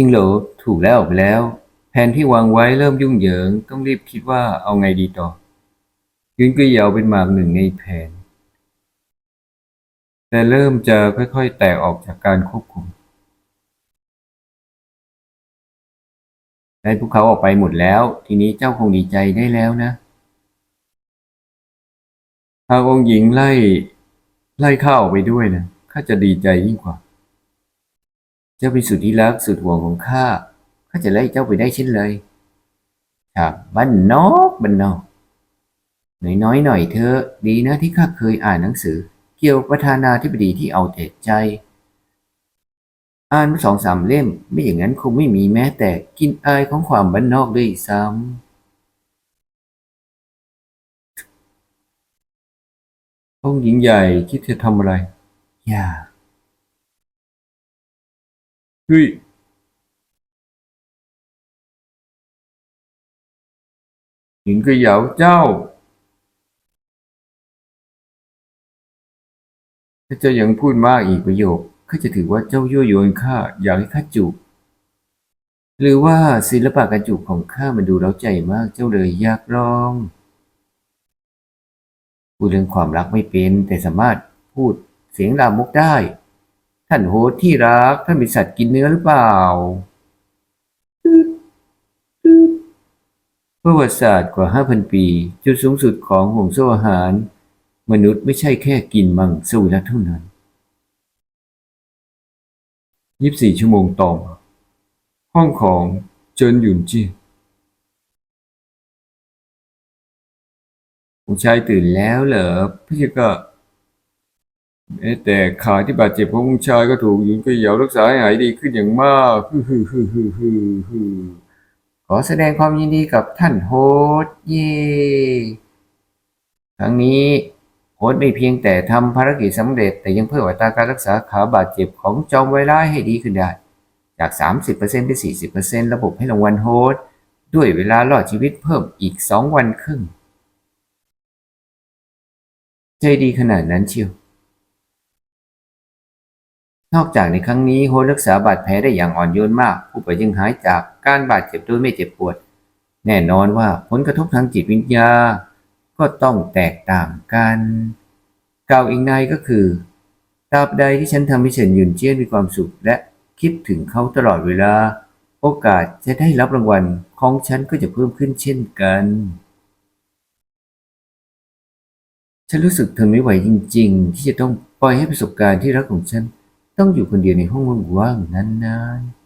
จริงเหรอถูกแล้วออกไปแล้ว แผนที่วางไว้เริ่มยุ่งเหยิง ต้องรีบคิดว่าเอาไงดีต่อ ยุนก็ยาวเป็นหมากหนึ่งในแผน แต่เริ่มจะค่อยๆ แตกออกจากการควบคุมได้พวกเขาออกไปหมดแล้ว ทีนี้เจ้าคงดีใจได้แล้วนะหากองหญิงไล่ไล่ข้าออกไปด้วยนะข้าจะดีใจยิ่งกว่า เจ้าเป็นสุดที่รักสุดห่วงของข้า ข้าจะไล่เจ้าไปได้เช่นเลยครับบ้านนอกบ้านนอกน้อยๆหน่อยเถอะดีนะที่ข้าเคยอ่านหนังสือ เกี่ยวกับประธานาธิบดีที่เอาแต่ใจ อ่านมาสองสามเล่ม ไม่อย่างนั้นคงไม่มีแม้แต่กลินอายของความบ้านนอกด้วยซ้ำองค์หญิงใหญ่คิดจะทำอะไร อย่า เฮ้ยหญิงก็เหยาเจ้าถ้าเจ้ายังพูดมากอีกประโยคข้าจะถือว่าเจ้ายั่วยวนข้าอยากให้ข้าจูบหรือว่าศิลปะการจูบของข้ามันดูเร้าใจมากเจ้าเลยอยากลองพูดเรื่องความรักไม่เป็นแต่สามารถพูดเสียงลามกได้ ท่านโฮสที่รัก ท่านเป็นสัตว์กินเนื้อหรือเปล่าประวัติศาสตร์กว่า 5,000 ปี จุดสูงสุดของห่วงโซ่อาหาร มนุษย์ไม่ใช่แค่กินมังสวิรัตเท่านั้น 24 ชั่วโมงต่อมาห้องของเจินหยุนจี้ผู้ชายตื่นแล้วเหรอพี่ก็ แต่ขาที่บาดเจ็บของผู้ชายก็ถูกหยุนก็เหยารักษาให้หายดีขึ้นอย่างมากฮึฮึฮึฮึฮึฮึขอแสดงความยินดีกับท่านโฮสเย่ครั้งนี้โฮสไม่เพียงแต่ทำภารกิจสำเร็จ แต่ยังเพิ่มอัตราการรักษาขาบาดเจ็บของจอมไวร้ายให้ดีขึ้นได้ จาก 30%เป็น 40%ระบบให้รางวัลโฮสด้วยเวลารอดชีวิตเพิ่มอีก 2 วันครึ่ง ใจดีขนาดนั้นเชียว นอกจากในครั้งนี้โฮรักษาบาดแผลได้อย่างอ่อนโยนมาก ผู้ป่วยยังหายจากการบาดเจ็บโดยไม่เจ็บปวด แน่นอนว่าผลกระทบทางจิตวิญญาณก็ต้องแตกต่างกัน กล่าวอีกในก็คือตราบใดที่ฉันทำให้เฉินหยุนเจี้ยนมีความสุขและคิดถึงเขาตลอดเวลา โอกาสจะได้รับรางวัลของฉันก็จะเพิ่มขึ้นเช่นกัน ฉันรู้สึกทนไม่ไหวจริง ๆ ที่จะต้องปล่อยให้ประสบการณ์ที่รักของฉัน ต้องอยู่คนเดียวในห้องว่างๆนานๆ